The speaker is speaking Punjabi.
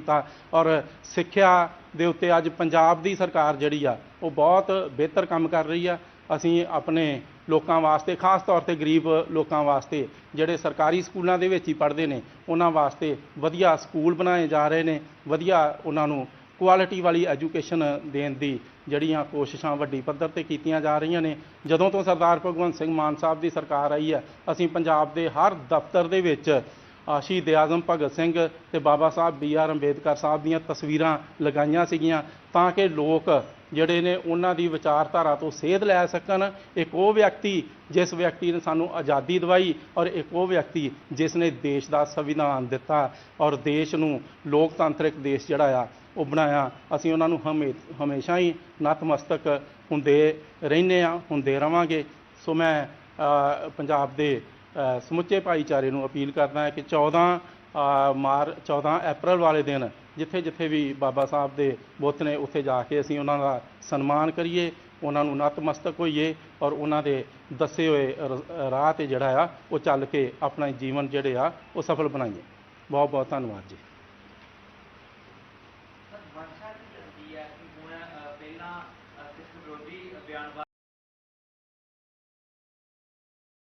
ਕੀਤਾ। ਔਰ ਸਿੱਖਿਆ ਦੇ ਉੱਤੇ ਅੱਜ ਪੰਜਾਬ ਦੀ ਸਰਕਾਰ ਜਿਹੜੀ ਆ, ਉਹ ਬਹੁਤ ਬਿਹਤਰ ਕੰਮ ਕਰ ਰਹੀ ਆ। ਅਸੀਂ ਆਪਣੇ ਲੋਕਾਂ ਵਾਸਤੇ, ਖਾਸ ਤੌਰ ਤੇ ਗਰੀਬ ਲੋਕਾਂ ਵਾਸਤੇ, ਜਿਹੜੇ ਸਰਕਾਰੀ ਸਕੂਲਾਂ ਦੇ ਵਿੱਚ ਹੀ ਪੜ੍ਹਦੇ ਨੇ, ਉਹਨਾਂ ਵਾਸਤੇ ਵਧੀਆ ਸਕੂਲ ਬਣਾਏ ਜਾ ਰਹੇ ਨੇ, ਵਧੀਆ ਉਹਨਾਂ ਨੂੰ ਕੁਆਲਿਟੀ ਵਾਲੀ ਐਜੂਕੇਸ਼ਨ ਦੇਣ ਦੀ ਜਿਹੜੀਆਂ ਕੋਸ਼ਿਸ਼ਾਂ ਵੱਡੀ ਪੱਧਰ ਤੇ ਕੀਤੀਆਂ ਜਾ ਰਹੀਆਂ ਨੇ। ਜਦੋਂ ਤੋਂ ਸਰਦਾਰ ਭਗਵੰਤ ਸਿੰਘ ਮਾਨ ਸਾਹਿਬ ਦੀ ਸਰਕਾਰ ਆਈ ਹੈ ਅਸੀਂ ਪੰਜਾਬ ਦੇ ਹਰ ਦਫ਼ਤਰ ਦੇ ਵਿੱਚ ਸ਼ਹੀਦ ਆਜ਼ਮ ਭਗਤ ਸਿੰਘ ਤੇ ਬਾਬਾ ਸਾਹਿਬ ਬੀ ਆਰ ਅੰਬੇਦਕਰ ਸਾਹਿਬ ਦੀਆਂ ਤਸਵੀਰਾਂ ਲਗਾਈਆਂ ਸੀਗੀਆਂ ਤਾਂ ਕਿ ਲੋਕ ਜਿਹੜੇ ਨੇ ਉਹਨਾਂ ਦੀ ਵਿਚਾਰਧਾਰਾ ਤੋਂ ਸੇਧ ਲੈ ਸਕਣ। ਇੱਕ ਉਹ ਵਿਅਕਤੀ ਜਿਸ ਵਿਅਕਤੀ ਨੇ ਸਾਨੂੰ ਆਜ਼ਾਦੀ ਦਵਾਈ ਔਰ ਇੱਕ ਉਹ ਵਿਅਕਤੀ ਜਿਸ ਨੇ ਦੇਸ਼ ਦਾ ਸੰਵਿਧਾਨ ਦਿੱਤਾ ਔਰ ਦੇਸ਼ ਨੂੰ ਲੋਕਤੰਤਰਿਕ ਦੇਸ਼ ਜਿਹੜਾ ਆ ਉਹ ਬਣਾਇਆ। ਅਸੀਂ ਉਹਨਾਂ ਨੂੰ ਹਮੇ, ਹਮੇਸ਼ਾ ਹੀ ਨਤਮਸਤਕ ਹੁੰਦੇ ਰਹਿੰਦੇ ਆ ਹੁੰਦੇ ਰਵਾਂਗੇ। ਸੋ ਮੈਂ ਪੰਜਾਬ ਦੇ ਸਮੁੱਚੇ ਭਾਈਚਾਰੇ ਨੂੰ ਅਪੀਲ ਕਰਦਾ ਹੈ ਕਿ 14 ਮਾਰ 14 ਅਪ੍ਰੈਲ ਵਾਲੇ ਦਿਨ ਜਿੱਥੇ ਜਿੱਥੇ ਵੀ ਬਾਬਾ ਸਾਹਿਬ ਦੇ ਬੁੱਤ ਨੇ ਉੱਥੇ ਜਾ ਕੇ ਅਸੀਂ ਉਹਨਾਂ ਦਾ ਸਨਮਾਨ ਕਰੀਏ, ਉਹਨਾਂ ਨੂੰ ਨਤਮਸਤਕ ਹੋਈਏ ਔਰ ਉਹਨਾਂ ਦੇ ਦੱਸੇ ਹੋਏ ਰਾਹ ਤੇ ਜਿਹੜਾ ਆ, ਉਹ ਚੱਲ ਕੇ ਆਪਣਾ ਜੀਵਨ ਜਿਹੜੇ ਆ, ਉਹ ਸਫਲ ਬਣਾਈਏ। ਬਹੁਤ ਬਹੁਤ ਧੰਨਵਾਦ ਜੀ। ਸਰ, ਵਰਸ਼ਾ ਦੀ ਦੱਸਦੀ ਆ ਕਿ ਹੁਣ ਪਹਿਲਾਂ